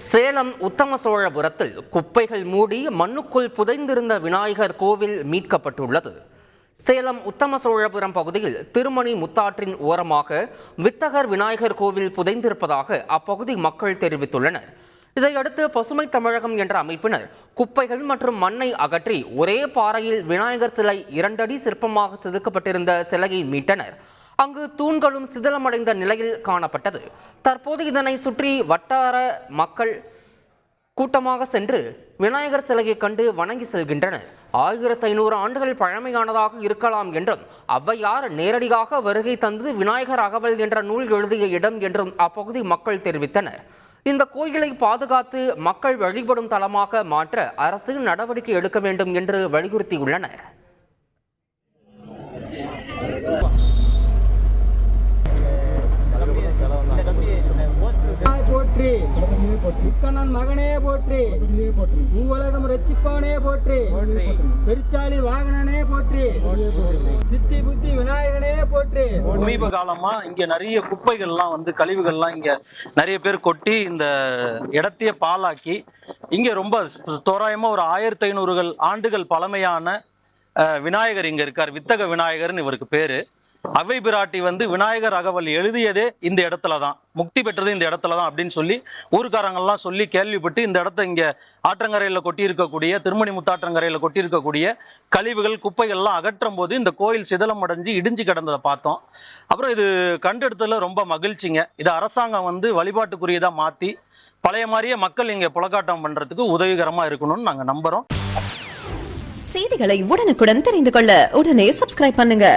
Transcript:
சேலம் உத்தம சோழபுரத்தில் குப்பைகள் மூடி மண்ணுக்குள் புதைந்திருந்த விநாயகர் கோவில் மீட்கப்பட்டுள்ளது. சேலம் உத்தம சோழபுரம் பகுதியில் திருமணி முத்தாற்றின் ஓரமாக வித்தகர் விநாயகர் கோவில் புதைந்திருப்பதாக அப்பகுதி மக்கள் தெரிவித்துள்ளனர். இதையடுத்து பசுமை தமிழகம் என்ற அமைப்பினர் குப்பைகள் மற்றும் மண்ணை அகற்றி ஒரே பாறையில் விநாயகர் சிலை இரண்டடி சிற்பமாக செதுக்கப்பட்டிருந்த சிலையை மீட்டனர். அங்கு தூண்களும் சிதிலமடைந்த நிலையில் காணப்பட்டது. தற்போது இதனை சுற்றி வட்டார மக்கள் கூட்டமாக சென்று விநாயகர் சிலையை கண்டு வணங்கி செல்கின்றனர். ஆயிரத்தி ஐநூறு ஆண்டுகள் பழமையானதாக இருக்கலாம் என்றும் ஔவையார் நேரடியாக வருகை தந்து விநாயகர் அகவல் என்ற நூல் எழுதிய இடம் என்றும் அப்பகுதி மக்கள் தெரிவித்தனர். இந்த கோயிலை பாதுகாத்து மக்கள் வழிபடும் தலமாக மாற்ற அரசு நடவடிக்கை எடுக்க வேண்டும் என்று வலியுறுத்தியுள்ளனர் போற்றி முக்கண்ணன் மகனே போற்றி. மூவலகம் ரட்சிப்பானே போற்றி. பெருச்சாலி வாகனனே போற்றி. சித்தி புத்தி விநாயகனே போற்றி. சமீப காலமா இங்க நிறைய குப்பைகள்லாம் வந்து கழிவுகள்லாம் இங்க நிறைய பேர் கொட்டி இந்த இடத்தையே பாழாக்கி இங்க ரொம்ப தோராயமா ஒரு ஆயிரத்தி ஐநூறுகள் ஆண்டுகள் பழமையான அஹ், விநாயகர் இங்க இருக்கார். வித்தக விநாயகர்னு இவருக்கு பேரு. அவை பிராட்டி வந்து விநாயகர் அகவல் எழுதியதே இந்த இடத்துல தான் முக்தி பெற்றது இந்த இடத்துல தான் அப்படின்னு சொல்லி ஊர்க்காரங்கெல்லாம் சொல்லி கேள்விப்பட்டு இந்த இடத்த இங்க ஆற்றங்கரையில் கொட்டி இருக்கக்கூடிய திருமணி முத்தாற்றங்கரையில் கொட்டி இருக்கக்கூடிய கழிவுகள் குப்பைகள்லாம் அகற்றும் போது இந்த கோயில் சிதலம் அடைஞ்சு இடிஞ்சு கிடந்ததை பார்த்தோம். அப்புறம் இது கண்டெடுத்ததுல ரொம்ப மகிழ்ச்சிங்க. இது அரசாங்கம் வந்து வழிபாட்டுக்குரியதாக மாற்றி பழைய மாதிரியே மக்கள் இங்கே புலக்காட்டம் பண்ணுறதுக்கு உதவிகரமாக இருக்கணும்னு நாங்கள் நம்புறோம். செய்திகளை உடனுக்குடன் தெரிந்து கொள்ள உடனே சப்ஸ்கிரைப் பண்ணுங்க.